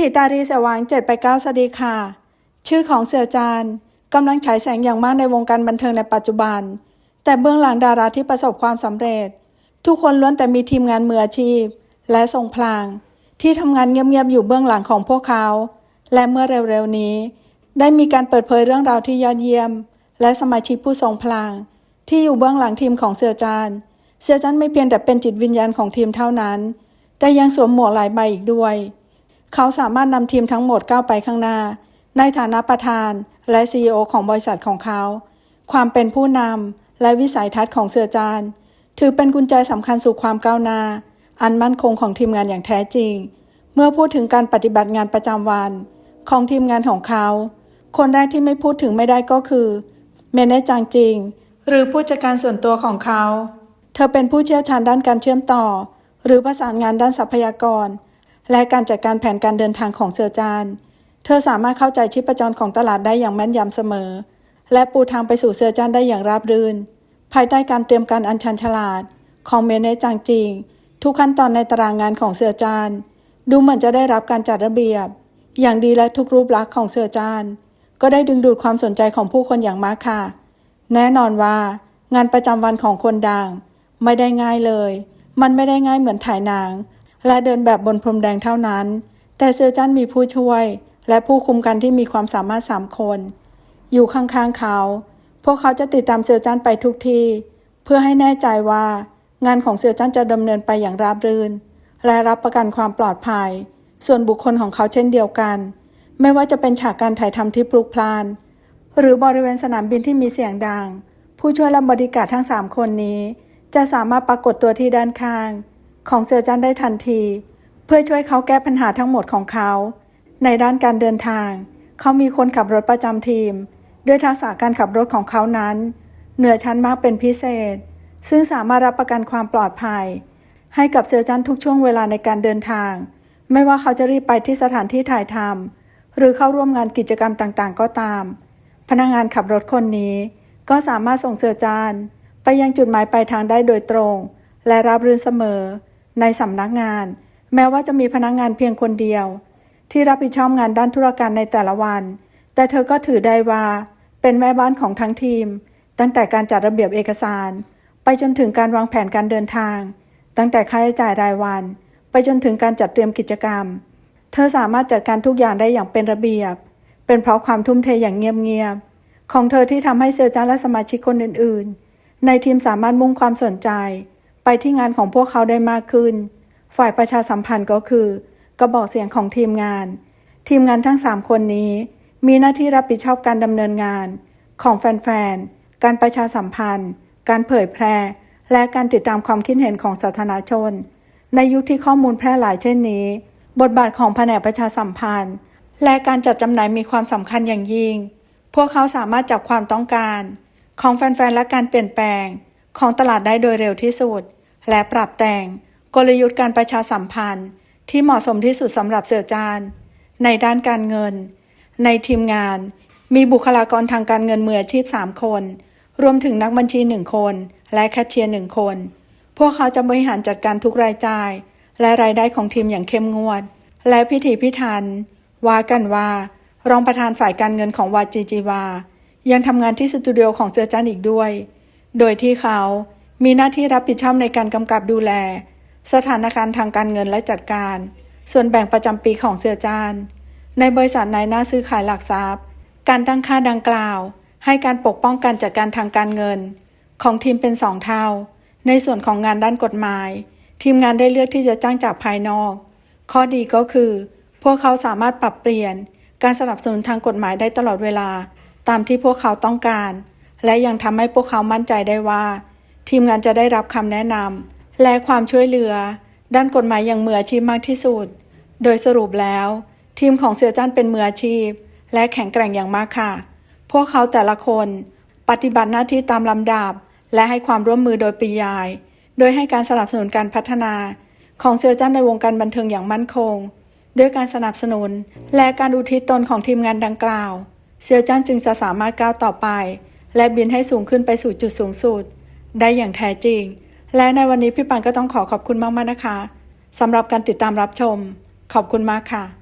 ถีตารีสวางเจ็ดไปเก้าสวัสดีค่ะ ชื่อของเสี่ยวจานกำลังฉายแสงอย่างมากในวงการบันเทิงในปัจจุบัน แต่เบื้องหลังดาราที่ประสบความสำเร็จ ทุกคนล้วนแต่มีทีมงานมืออาชีพ และทรงพลังที่ทำงานเงียบๆอยู่เบื้องหลังของพวกเขา และเมื่อเร็วๆนี้ ได้มีการเปิดเผยเรื่องราวที่ยอดเยี่ยม และสมาชิกผู้ทรงพลังที่อยู่เบื้องหลังทีมของเสี่ยวจานเสี่ยวจานไม่เพียงแต่เป็นจิตวิญญาณของทีมเท่านั้น แต่ยังสวมหมวกหลายใบอีกด้วย เขาสามารถนำทีมทั้งหมดก้าวไปข้างหน้า ในฐานะประธานและ CEO ของบริษัทของเขา ความเป็นผู้นำและวิสัยทัศน์ของเสือจานถือเป็นกุญแจสำคัญสู่ความก้าวหน้า อันมั่นคงของทีมงานอย่างแท้จริง เมื่อพูดถึงการปฏิบัติงานประจำวัน ของทีมงานของเขา คนแรกที่ไม่พูดถึงไม่ได้ก็คือเมเนจางจริง หรือผู้จัดการส่วนตัวของเขา เธอเป็นผู้เชี่ยวชาญด้านการเชื่อมต่อ หรือประสานงานด้านทรัพยากร และการจัดการแผนการเดินทางของเซอร์จาน เธอสามารถเข้าใจชีพจรของตลาดได้อย่างแม่นยำเสมอ และปูทางไปสู่เซอร์จานได้อย่างราบรื่น ภายใต้การเตรียมการอันชันฉลาด ของเมเนจจางจริง ทุกขั้นตอนในตารางงานของเซอร์จาน ดูเหมือนจะได้รับการจัดระเบียบ อย่างดีและทุกรูปลักษณ์ของเซอร์จาน ก็ได้ดึงดูดความสนใจของผู้คนอย่างมากค่ะ แน่นอนว่า งานประจำวันของคนดัง ไม่ได้ง่ายเลย มันไม่ได้ง่ายเหมือนถ่ายหนัง และเดินแบบบนพรมแดงเท่านั้น แต่เซอร์จันมีผู้ช่วย และผู้คุมกันที่มีความสามารถสามคน อยู่ข้างๆเขา พวกเขาจะติดตามเซอร์จันไปทุกที่ เพื่อให้แน่ใจว่า งานของเซอร์จันจะดำเนินไปอย่างราบรื่น และรับประกันความปลอดภัย ส่วนบุคคลของเขาเช่นเดียวกัน ไม่ว่าจะเป็นฉากการถ่ายทำที่ปลุกพลาน หรือบริเวณสนามบินที่มีเสียงดัง ผู้ช่วยและบริการทั้ง3คนนี้ จะสามารถปรากฏตัวที่ด้านข้าง ของเซอร์จันได้ทันที เพื่อช่วยเขาแก้ปัญหาทั้งหมดของเขา ในด้านการเดินทาง เขามีคนขับรถประจำทีม ด้วยทักษะการขับรถของเขานั้น เหนือชั้นมากเป็นพิเศษ ซึ่งสามารถรับประกันความปลอดภัย ให้กับเซอร์จันทุกช่วงเวลาในการเดินทาง ไม่ว่าเขาจะรีบไปที่สถานที่ถ่ายทำหรือเข้าร่วมงานกิจกรรมต่างๆ ก็ตาม พนักงานขับรถคนนี้ ก็สามารถส่งเสือจานไปยังจุดหมายปลายทางได้โดยตรง และรับรื่นเสมอ ในสำนักงาน แม้ว่าจะมีพนักงานเพียงคนเดียว ที่รับผิดชอบงานด้านธุรการในแต่ละวัน แต่เธอก็ถือได้ว่า เป็นแม่บ้านของทั้งทีม ตั้งแต่การจัดระเบียบเอกสาร ไปจนถึงการวางแผนการเดินทาง ตั้งแต่ค่าใช้จ่ายรายวัน ไปจนถึงการจัดเตรียมกิจกรรม เธอสามารถจัดการทุกอย่างได้อย่างเป็นระเบียบ เป็นเพราะความทุ่มเทอย่างเงียบๆของเธอที่ทำให้เซอร์จาและสมาชิกคนอื่น ๆ ในทีมสามารถมุ่งความสนใจ ไปที่งานของพวกเขาได้มากขึ้น ฝ่ายประชาสัมพันธ์ก็คือ กระบอกเสียงของทีมงาน ทีมงานทั้ง 3 คนนี้ มีหน้าที่รับผิดชอบการดำเนินงาน ของแฟนๆ การประชาสัมพันธ์ การเผยแพร่ และการติดตามความคิดเห็นของสาธารณชน ในยุคที่ข้อมูลแพร่หลายเช่นนี้ บทบาทของแผนกประชาสัมพันธ์ และการจัดจำหน่ายมีความสำคัญอย่างยิ่ง พวกเขาสามารถจับความต้องการ ของแฟนๆ และการเปลี่ยนแปลง ของตลาดได้โดยเร็วที่สุด และปรับแต่งกลยุทธ์การประชาสัมพันธ์ ที่เหมาะสมที่สุดสำหรับเสือจานในด้านการเงิน ในทีมงาน มีบุคลากรทางการเงินมืออาชีพ 3 คน รวมถึงนักบัญชี 1 คน และแคชเชียร์หนึ่งคน พวกเขาจะบริหารจัดการทุกรายจ่าย และรายได้ของทีมอย่างเข้มงวด และพิถีพิถันว่ากันว่า รองประธานฝ่ายการเงินของวาจีจีวา ยังทำงานที่สตูดิโอของเสือจันอีกด้วย โดยที่เขามีหน้าที่รับผิดชอบในการกำกับดูแล สถานการณ์ทางการเงินและจัดการ ส่วนแบ่งประจำปีของเสือจาน ในบริษัทนายหน้าซื้อขายหลักทรัพย์ การตั้งค่าดังกล่าว ให้การปกป้องการจัดการทางการเงิน ของทีมเป็นสองเท่า ในส่วนของงานด้านกฎหมาย ทีมงานได้เลือกที่จะจ้างจากภายนอก ข้อดีก็คือ พวกเขาสามารถปรับเปลี่ยน การสนับสนุนทางกฎหมายได้ตลอดเวลา ตามที่พวกเขาต้องการ และยังทำให้พวกเขามั่นใจได้ว่า ทีมงานจะได้รับคำแนะนำและความช่วยเหลือ ด้านกฎหมายอย่างมืออาชีพมากที่สุด โดยสรุปแล้ว ทีมของเสือจ้านเป็นมืออาชีพ และแข็งแกร่งอย่างมากค่ะ พวกเขาแต่ละคนปฏิบัติหน้าที่ตามลำดับ และให้ความร่วมมือโดยปริยาย โดยให้การสนับสนุนการพัฒนา ของเสือจ้านในวงการบันเทิงอย่างมั่นคงด้วยการสนับสนุนและการอุทิศตนของทีมงานดังกล่าว เซียวจ้านจึงจะสามารถก้าวต่อไป และบินให้สูงขึ้นไปสู่จุดสูงสุด ได้อย่างแท้จริง และในวันนี้พี่ปันก็ต้องขอขอบคุณมากๆนะคะสำหรับการติดตามรับชม ขอบคุณมากค่ะ